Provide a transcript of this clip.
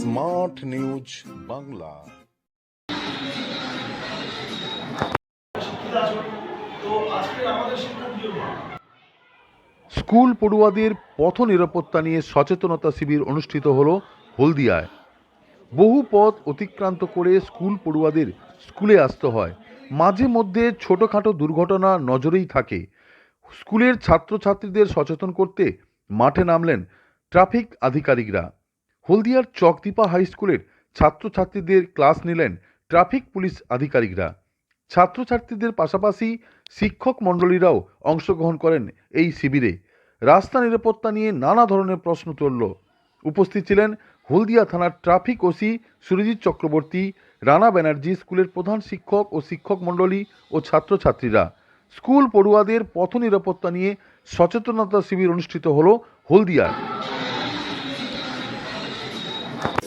Smart news Bangla. School পড়ুয়াদের পথ নিরাপত্তা নিয়ে সচেতনতা শিবির অনুষ্ঠিত হল হলদিয়ায়। বহু পথ অতিক্রান্ত করে স্কুল পড়ুয়াদের স্কুলে আসতে হয়। মাঝে মধ্যে ছোটোখাটো দুর্ঘটনা নজরেই থাকে। স্কুলের ছাত্রছাত্রীদের সচেতন করতে মাঠে নামলেন ট্রাফিক আধিকারিকরা। হলদিয়ার চকদীপা হাই স্কুলের ছাত্রছাত্রীদের ক্লাস নিলেন ট্রাফিক পুলিশ আধিকারিকরা। ছাত্রছাত্রীদের পাশাপাশি শিক্ষক মণ্ডলীরাও অংশগ্রহণ করেন এই শিবিরে। রাস্তা নিরাপত্তা নিয়ে নানা ধরনের প্রশ্ন তুলল। উপস্থিত ছিলেন হলদিয়া থানার ট্রাফিক ওসি সুরজিৎ চক্রবর্তী, রানা ব্যানার্জি স্কুলের প্রধান শিক্ষক ও শিক্ষক মণ্ডলী ও ছাত্রছাত্রীরা। স্কুল পড়ুয়াদের পথ নিরাপত্তা নিয়ে সচেতনতা শিবির অনুষ্ঠিত হল হলদিয়ায়